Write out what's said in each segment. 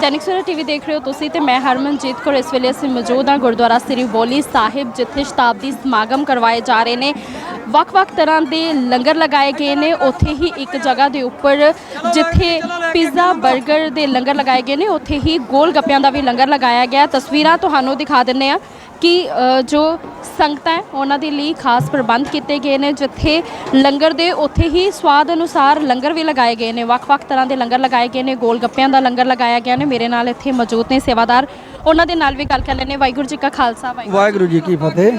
Dainik Savera TV ਦੇਖ ਰਹੇ ਹੋ ਤੁਸੀਂ ਤੇ ਮੈਂ ਹਰਮਨਜੀਤ ਕੌਰ। ਇਸ ਵੇਲੇ ਅਸੀਂ ਮੌਜੂਦ ਹਾਂ ਗੁਰਦੁਆਰਾ ਸ੍ਰੀ ਬੋਲੀ ਸਾਹਿਬ, ਜਿੱਥੇ ਸ਼ਤਾਬਦੀ ਸਮਾਗਮ ਕਰਵਾਏ ਜਾ ਰਹੇ ਨੇ। ਵੱਖ-ਵੱਖ ਤਰ੍ਹਾਂ ਦੇ ਲੰਗਰ ਲਗਾਏ ਗਏ ਨੇ। ਉੱਥੇ ਹੀ ਇੱਕ ਜਗ੍ਹਾ ਦੇ ਉੱਪਰ ਜਿੱਥੇ ਪੀਜ਼ਾ 버ਗਰ ਦੇ ਲੰਗਰ ਲਗਾਏ ਗਏ ਨੇ, ਉੱਥੇ ਹੀ ਗੋਲ ਗੱਪਿਆਂ ਦਾ ਵੀ ਲੰਗਰ ਲਗਾਇਆ ਗਿਆ। ਤਸਵੀਰਾਂ ਤੁਹਾਨੂੰ ਦਿਖਾ ਦਿੰਨੇ ਆ ਕਿ ਜੋ ਸੰਗਤਾਂ ਉਹਨਾਂ ਦੇ ਲਈ ਖਾਸ ਪ੍ਰਬੰਧ ਕੀਤੇ ਗਏ ਨੇ ਜਿੱਥੇ ਲੰਗਰ ਦੇ ਉੱਥੇ ਹੀ ਸਵਾਦ ਅਨੁਸਾਰ ਲੰਗਰ ਵੀ ਲਗਾਏ ਗਏ ਨੇ। ਵੱਖ-ਵੱਖ ਤਰ੍ਹਾਂ ਦੇ ਲੰਗਰ ਲਗਾਏ ਗਏ ਨੇ। ਗੋਲ ਗੱਪਿਆਂ ਦਾ ਲੰਗਰ ਲਗਾਇਆ ਗਿਆ ਨੇ। ਮੇਰੇ ਨਾਲ ਇੱਥੇ ਮੌਜੂਦ ਨੇ ਸੇਵਾਦਾਰ। ਉਹਨਾਂ ਦੇ ਨਾਲ ਵੀ ਗੱਲ ਕਰ ਲੈਣੇ ਵਾਹਿਗੁਰੂ ਜੀ ਕਾ ਖਾਲਸਾ ਵਾਹਿਗੁਰੂ ਜੀ ਕੀ ਫਤਿਹ।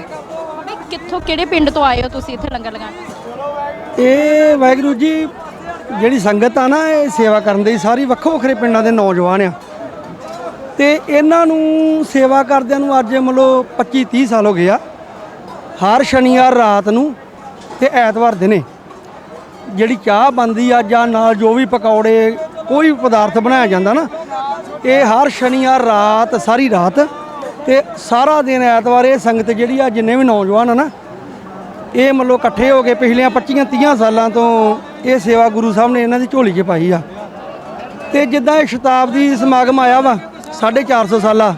ਕਿੱਥੋਂ ਕਿਹੜੇ ਪਿੰਡ ਤੋਂ ਆਏ ਹੋ ਤੁਸੀਂ ਇੱਥੇ ਲੰਗਰ ਲਗਾਉਣ? ਇਹ ਵਾਹਿਗੁਰੂ ਜੀ ਜਿਹੜੀ ਸੰਗਤ ਆ ਨਾ ਇਹ ਸੇਵਾ ਕਰਨ ਦੇ ਸਾਰੀ ਵੱਖੋ ਵੱਖਰੇ ਪਿੰਡਾਂ ਦੇ ਨੌਜਵਾਨ ਆ। ਤੇ ਇਹਨਾਂ ਨੂੰ ਸੇਵਾ ਕਰਦਿਆਂ ਨੂੰ ਅੱਜ ਮਤਲਬ 25 30 ਸਾਲ ਹੋ ਗਏ ਆ। ਹਰ ਸ਼ਨੀਵਾਰ ਰਾਤ ਨੂੰ ਤੇ ਐਤਵਾਰ ਦਿਨੇ ਜਿਹੜੀ ਚਾਹ ਬਣਦੀ ਆ ਜਾਂ ਨਾਲ ਜੋ ਵੀ ਪਕੌੜੇ, ਕੋਈ ਵੀ ਪਦਾਰਥ ਬਣਾਇਆ ਜਾਂਦਾ ਨਾ, ਇਹ ਹਰ ਸ਼ਨੀਵਾਰ ਰਾਤ, ਸਾਰੀ ਰਾਤ ਤੇ ਸਾਰਾ ਦਿਨ ਐਤਵਾਰ ਇਹ ਸੰਗਤ ਜਿਹੜੀ ਆ, ਜਿੰਨੇ ਵੀ ਨੌਜਵਾਨ ਆ ਨਾ, ਇਹ ਮਤਲਬ ਇਕੱਠੇ ਹੋ ਕੇ ਪਿਛਲੀਆਂ 25 30 ਸਾਲਾਂ ਤੋਂ ਇਹ ਸੇਵਾ ਗੁਰੂ ਸਾਹਿਬ ਨੇ ਇਹਨਾਂ ਦੀ ਝੋਲੀ 'ਚ ਪਾਈ ਆ। ਤੇ ਜਿੱਦਾਂ ਇਹ ਸ਼ਤਾਬਦੀ ਸਮਾਗਮ ਆਇਆ ਵਾ 450 ਸਾਲਾ।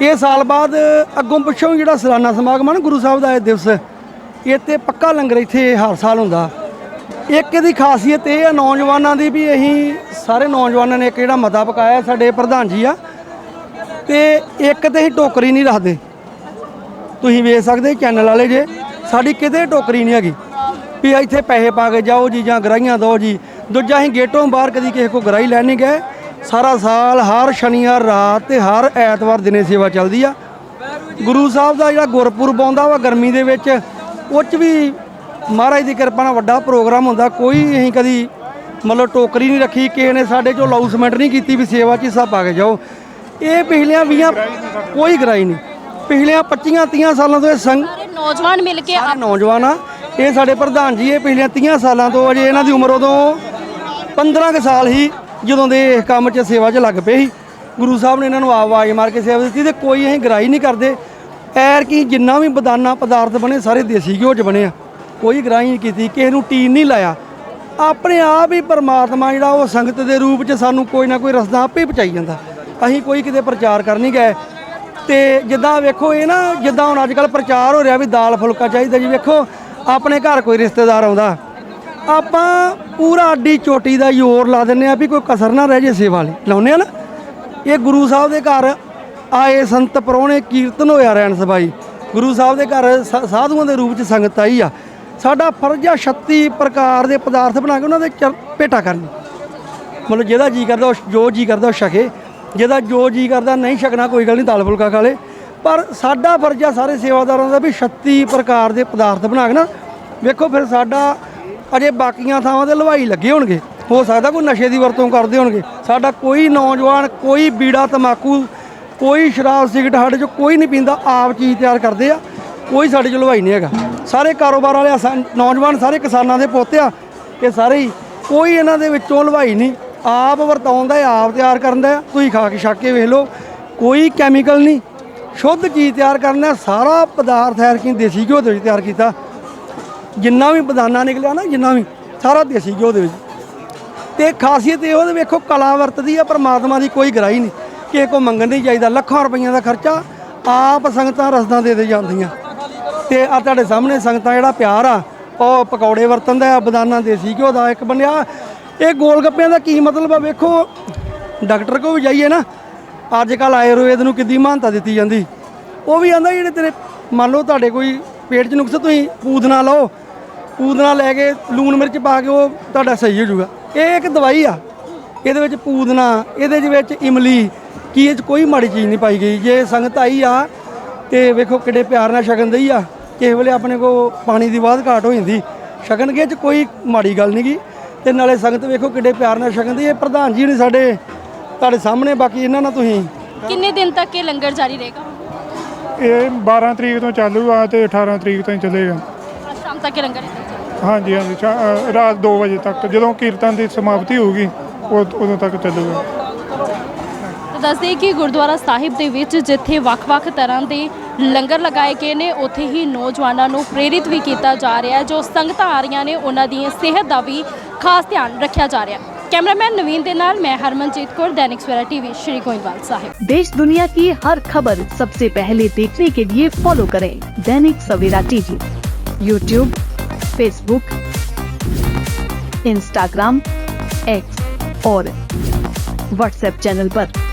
ਇਹ ਸਾਲ ਬਾਅਦ ਅੱਗੋਂ ਪਿੱਛੋਂ ਜਿਹੜਾ ਸਲਾਨਾ ਸਮਾਗਮ ਆ ਨਾ ਗੁਰੂ ਸਾਹਿਬ ਦਾ ਇਹ ਦਿਵਸ, ਇਹ ਤੇ ਪੱਕਾ ਲੰਗਰ ਇੱਥੇ ਹਰ ਸਾਲ ਹੁੰਦਾ। ਇੱਕ ਇਹਦੀ ਖਾਸੀਅਤ ਇਹ ਆ ਨੌਜਵਾਨਾਂ ਦੀ ਵੀ ਅਸੀਂ ਸਾਰੇ ਨੌਜਵਾਨਾਂ ਨੇ ਇੱਕ ਜਿਹੜਾ ਮਤਾ ਪਕਾਇਆ ਸਾਡੇ ਪ੍ਰਧਾਨ ਜੀ ਆ। ਤੇ ਇੱਕ ਤੇ ਹੀ ਟੋਕਰੀ ਨਹੀਂ ਰੱਖਦੇ। ਤੁਸੀਂ ਵੇਖ ਸਕਦੇ ਚੈਨਲ ਵਾਲੇ ਜੇ, ਸਾਡੀ ਕਿਤੇ ਟੋਕਰੀ ਨਹੀਂ ਹੈਗੀ। ਵੀ ਇੱਥੇ ਪੈਸੇ ਪਾ ਕੇ ਜਾਓ ਜੀ ਜਾਂ ਗਰਾਈਆਂ ਦਿਓ ਜੀ। ਦੂਜਾ ਅਸੀਂ ਗੇਟੋਂ ਬਾਹਰ ਕਦੀ ਕਿਸੇ ਕੋ ਗਰਾਈ ਲੈਣ ਨਹੀਂ ਗਏ। ਸਾਰਾ ਸਾਲ ਹਰ ਸ਼ਨੀਵਾਰ ਰਾਤ ਤੇ ਹਰ ਐਤਵਾਰ ਦਿਨੇ ਸੇਵਾ ਚੱਲਦੀ ਆ। ਗੁਰੂ ਸਾਹਿਬ ਦਾ ਜਿਹੜਾ ਗੁਰਪੁਰਬ ਆਉਂਦਾ ਵਾ ਗਰਮੀ ਦੇ ਵਿੱਚ ਉਹ 'ਚ ਵੀ ਮਹਾਰਾਜ ਦੀ ਕਿਰਪਾ ਨਾਲ ਵੱਡਾ ਪ੍ਰੋਗਰਾਮ ਹੁੰਦਾ। ਕੋਈ ਅਸੀਂ ਕਦੀ ਮਤਲਬ ਟੋਕਰੀ ਨਹੀਂ ਰੱਖੀ ਕਿਸੇ ਨੇ ਸਾਡੇ ਚੋਂ ਲਾਊਸਮੈਂਟ ਨਹੀਂ ਕੀਤੀ ਵੀ ਸੇਵਾ 'ਚ ਹਿੱਸਾ ਪਾ ਕੇ ਜਾਓ। ਇਹ ਪਿਛਲੀਆਂ 20 ਕੋਈ ਗਰਾਈ ਨਹੀਂ। ਪਿਛਲੀਆਂ 25 30 ਸਾਲਾਂ ਤੋਂ ਇਹ ਸੰਗ ਸਾਰੇ ਨੌਜਵਾਨ ਮਿਲ ਕੇ ਸਾਰੇ ਨੌਜਵਾਨ ਆ। ਇਹ ਸਾਡੇ ਪ੍ਰਧਾਨ ਜੀ ਇਹ ਪਿਛਲੀਆਂ 30 ਸਾਲਾਂ ਤੋਂ ਅਜੇ ਇਹਨਾਂ ਦੀ ਉਮਰ ਉਦੋਂ 15 ਕੁ ਸਾਲ ਹੀ ਜਦੋਂ ਦੇ ਇਸ ਕੰਮ 'ਚ ਸੇਵਾ 'ਚ ਲੱਗ ਪਏ ਸੀ, ਗੁਰੂ ਸਾਹਿਬ ਨੇ ਇਹਨਾਂ ਨੂੰ ਆਵਾਜ਼ ਮਾਰ ਕੇ ਸੇਵਾ ਦਿੱਤੀ ਤੇ ਕੋਈ ਅਸੀਂ ਗਰਾਈ ਨਹੀਂ ਕਰਦੇ। ਐਰ ਕੀ ਜਿੰਨਾ ਵੀ ਬਦਾਨਾ ਪਦਾਰਥ ਬਣੇ, ਸਾਰੇ ਦੇਸੀ ਘਿਓ 'ਚ ਬਣੇ ਆ। ਕੋਈ ਗਰਾਈ ਨਹੀਂ ਕੀਤੀ, ਕਿਸੇ ਨੂੰ ਟੀਨ ਨਹੀਂ ਲਾਇਆ। ਆਪਣੇ ਆਪ ਹੀ ਪਰਮਾਤਮਾ ਜਿਹੜਾ ਉਹ ਸੰਗਤ ਦੇ ਰੂਪ 'ਚ ਸਾਨੂੰ ਕੋਈ ਨਾ ਕੋਈ ਰਸਤਾ ਆਪੇ ਪਹੁੰਚਾਈ ਜਾਂਦਾ। ਅਸੀਂ ਕੋਈ ਕਿਤੇ ਪ੍ਰਚਾਰ ਕਰ ਨਹੀਂ ਗਏ। ਤੇ ਜਿੱਦਾਂ ਵੇਖੋ, ਇਹ ਨਾ ਜਿੱਦਾਂ ਹੁਣ ਅੱਜ ਕੱਲ ਪ੍ਰਚਾਰ ਹੋ ਰਿਹਾ ਵੀ ਦਾਲ ਫੁਲਕਾ ਚਾਹੀਦਾ ਜੀ। ਵੇਖੋ, ਆਪਣੇ ਘਰ ਕੋਈ ਰਿਸ਼ਤੇਦਾਰ ਆਉਂਦਾ। ਆਪਾਂ ਪੂਰਾ ਅੱਡੀ ਚੋਟੀ ਦਾ ਜ਼ੋਰ ਲਾ ਦਿੰਨੇ ਆ ਵੀ ਕੋਈ ਕਸਰ ਨਾ ਰਹਿ ਜੇ ਸੇਵਾ ਲਈ। ਲਾਉਨੇ ਆ ਨਾ? ਇਹ ਗੁਰੂ ਸਾਹਿਬ ਦੇ ਘਰ ਆਏ ਸੰਤ ਪਰੋਣੇ ਕੀਰਤਨ ਹੋਇਆ ਰਹਿਣ ਸਬਾਈ ਗੁਰੂ ਸਾਹਿਬ ਦੇ ਘਰ ਸਾ- ਸਾਧੂਆਂ ਦੇ ਰੂਪ ਚ ਸੰਗਤ ਆਈ ਆ। ਸਾਡਾ ਫਰਜ਼ ਆ 36 ਪ੍ਰਕਾਰ ਦੇ ਪਦਾਰਥ ਬਣਾ ਕੇ ਉਹਨਾਂ ਦੇ ਚਰ- ਭੇਟਾ ਕਰਨੀ। ਮਤਲਬ ਜਿਹਦਾ ਜੀ ਕਰਦਾ ਉਹ ਜੋ ਜੀ ਕਰਦਾ ਉਹ ਛਕੇ। ਜਿਹਦਾ ਜੋ ਜੀ ਕਰਦਾ ਨਹੀਂ ਛਕਣਾ ਕੋਈ ਗੱਲ ਨਹੀਂ, ਦਾਲ ਫੁਲਕਾ ਖਾ ਲੇ। ਪਰ ਸਾਡਾ ਫਰਜ਼ ਆ ਸਾਰੇ ਸੇਵਾਦਾਰਾਂ ਦਾ ਵੀ 36 ਪ੍ਰਕਾਰ ਦੇ ਪਦਾਰਥ ਬਣਾ ਕੇ ਨਾ, ਵੇਖੋ ਫਿਰ ਸਾਡਾ ਅਜੇ ਬਾਕੀਆਂ ਥਾਵਾਂ ਤੇ ਹਲਵਾਈ ਲੱਗੇ ਹੋਣਗੇ। ਹੋ ਸਕਦਾ ਕੋਈ ਨਸ਼ੇ ਦੀ ਵਰਤੋਂ ਕਰਦੇ ਹੋਣਗੇ। ਸਾਡਾ ਕੋਈ ਨੌਜਵਾਨ ਕੋਈ ਬੀੜਾ ਤਮਾਕੂ ਕੋਈ ਸ਼ਰਾਬ ਸਿਗਰਟ ਸਾਡੇ ਚੋਂ ਕੋਈ ਨਹੀਂ ਪੀਂਦਾ ਆਪ ਚੀਜ਼ ਤਿਆਰ ਕਰਦੇ ਆ। ਕੋਈ ਸਾਡੇ ਚ ਹਲਵਾਈ ਨਹੀਂ ਹੈਗਾ। ਸਾਰੇ ਕਾਰੋਬਾਰ ਵਾਲੇ ਆ, ਨੌਜਵਾਨ ਸਾਰੇ ਕਿਸਾਨਾਂ ਦੇ ਪੋਤੇ ਆ। ਇਹ ਸਾਰੇ ਹੀ। ਕੋਈ ਇਹਨਾਂ ਦੇ ਵਿੱਚੋਂ ਹਲਵਾਈ ਨਹੀਂ। ਆਪ ਵਰਤਾਉਂਦਾ ਆਪ ਤਿਆਰ ਕਰਦਾ ਤੁਸੀਂ ਖਾ ਕੇ ਛੱਕ ਕੇ ਵੇਖ ਲਓ। ਕੋਈ ਕੈਮੀਕਲ ਨਹੀਂ। ਸ਼ੁੱਧ ਚੀਜ਼ ਤਿਆਰ ਕਰਨਾ ਸਾਰਾ ਪਦਾਰਥ ਹੈ ਕਿ ਦੇਸੀ ਘਿਓ ਦੇ ਵਿੱਚ ਤਿਆਰ ਕੀਤਾ। ਜਿੰਨਾ ਵੀ ਬਦਾਨਾ ਨਿਕਲਿਆ ਨਾ, ਜਿੰਨਾ ਵੀ, ਸਾਰਾ ਦੇਸੀ ਘਿਓ ਦੇ ਵਿੱਚ। ਤੇ ਖਾਸੀਅਤ ਇਹ ਉਹਦੇ ਵੇਖੋ, ਕਲਾ ਵਰਤਦੀ ਆ, ਪਰਮਾਤਮਾ ਦੀ ਕੋਈ ਗਰਾਈ ਨਹੀਂ। ਕਿ ਕੋ ਮੰਗਣ ਨਹੀਂ ਚਾਹੀਦਾ ਲੱਖਾਂ ਰੁਪਈਆਂ ਦਾ ਖਰਚਾ ਆਪ ਸੰਗਤਾਂ ਰਸਦਾਂ ਦੇ ਦੇ ਜਾਂਦੀਆਂ। ਤੇ ਆ ਤੁਹਾਡੇ ਸਾਹਮਣੇ ਸੰਗਤਾਂ ਜਿਹੜਾ ਪਿਆਰ ਆ, ਉਹ ਪਕੌੜੇ ਵਰਤਨ ਦਾ, ਬਦਾਨਾ ਦੇਸੀ ਘਿਓ ਦਾ ਇੱਕ ਬੰਨਿਆ ਇਹ ਗੋਲ ਗੱਪਿਆਂ ਦਾ ਕੀ ਮਤਲਬ ਆ ਵੇਖੋ, ਡਾਕਟਰ ਕੋ ਵੀ ਜਾਈਏ ਨਾ, ਅੱਜ ਕੱਲ ਆਯੁਰਵੇਦ ਨੂੰ ਕਿੱਦੀ ਮਾਨਤਾ ਦਿੱਤੀ ਜਾਂਦੀ। ਉਹ ਵੀ ਆਂਦਾ ਜਿਹੜੇ ਤੇਰੇ, ਮੰਨ ਲਓ ਤੁਹਾਡੇ ਕੋਈ ਪੇਟ 'ਚ ਨੁਕਸ ਤੁਸੀਂ ਪੂਦਨਾ ਲਓ। ਪੂਦਨਾ ਲੈ ਕੇ ਲੂਣ ਮਿਰਚ ਪਾ ਕੇ ਉਹ ਤੁਹਾਡਾ ਸਹੀ ਹੋ ਜਾਊਗਾ। ਇਹ ਇੱਕ ਦਵਾਈ ਆ। ਇਹਦੇ ਵਿੱਚ ਪੂਦਨਾ ਇਹਦੇ ਵਿੱਚ ਇਮਲੀ, ਕੀ ਇਹ 'ਚ ਕੋਈ ਮਾੜੀ ਚੀਜ਼ ਨਹੀਂ ਪਾਈ ਗਈ। ਜੇ ਸੰਗਤ ਆਈ ਆ ਤੇ ਵੇਖੋ ਕਿੱਡੇ ਪਿਆਰ ਨਾਲ ਸ਼ਗਨ ਦਈ ਆ। ਕਿਸੇ ਵੇਲੇ ਆਪਣੇ ਕੋ ਪਾਣੀ ਦੀ ਬਾਤ ਘਾਟ ਹੋ ਜਾਂਦੀ। ਸ਼ਗਨ ਕੇ 'ਚ ਕੋਈ ਮਾੜੀ ਗੱਲ ਨਹੀਂ ਗੀ। ਤੇ ਨਾਲੇ ਸੰਗਤ ਵੇਖੋ ਕਿੱਡੇ ਪਿਆਰ ਨਾਲ ਸ਼ਗਨ ਦੀ। ਇਹ ਪ੍ਰਧਾਨ ਜੀ ਨੇ ਸਾਡੇ, ਤੁਹਾਡੇ ਸਾਹਮਣੇ, ਬਾਕੀ ਇਹਨਾਂ ਨਾਲ ਤੁਸੀਂ ਕਿੰਨੇ ਦਿਨ ਤੱਕ ਇਹ ਲੰਗਰ ਜਾਰੀ ਰਹੇਗਾ? ਇਹ 12 ਤਰੀਕ ਤੋਂ ਚਾਲੂ ਆ ਤੇ 18 ਤਰੀਕ ਤਾਈਂ ਚੱਲੇਗਾ ਅੱਜ ਸ਼ਾਮ ਤੱਕ ਇਹ ਲੰਗਰ ਇੱਥੇ ਚੱਲੇਗਾ। ਹਾਂਜੀ ਹਾਂਜੀ ਸ਼ਾ- ਅ, ਰਾਤ 2 ਵਜੇ ਤੱਕ। ਜਦੋਂ ਕੀਰਤਨ ਦੀ ਸਮਾਪਤੀ ਹੋਊਗੀ ਉਦ- ਉਦੋਂ ਤੱਕ ਚੱਲੂਗਾ। ਤਾਂ ਦੱਸਦੇ ਕਿ ਗੁਰਦੁਆਰਾ ਸਾਹਿਬ ਦੇ ਵਿੱਚ ਜਿੱਥੇ ਵੱਖ-ਵੱਖ ਤਰ੍ਹਾਂ ਦੇ ਲੰਗਰ ਲਗਾਏ ਗਏ ਨੇ ਉੱਥੇ ਹੀ ਨੌਜਵਾਨਾਂ ਨੂੰ ਪ੍ਰੇਰਿਤ ਵੀ ਕੀਤਾ ਜਾ ਰਿਹਾ ਹੈ ਜੋ ਸੰਗਤਾਂ ਆ ਰਹੀਆਂ ਨੇ ਉਹਨਾਂ ਦੀ ਸਿਹਤ ਦਾ ਵੀ ਖਾਸ ਧਿਆਨ ਰੱਖਿਆ ਜਾ ਰਿਹਾ ਹੈ। कैमरामैन नवीन के नाल मैं हरमनजीत कौर, दैनिक सवेरा टीवी, श्री गोइंदवाल साहिब। देश दुनिया की हर खबर सबसे पहले देखने के लिए फॉलो करें Dainik Savera TV. YouTube Facebook Instagram X और व्हाट्सएप चैनल आरोप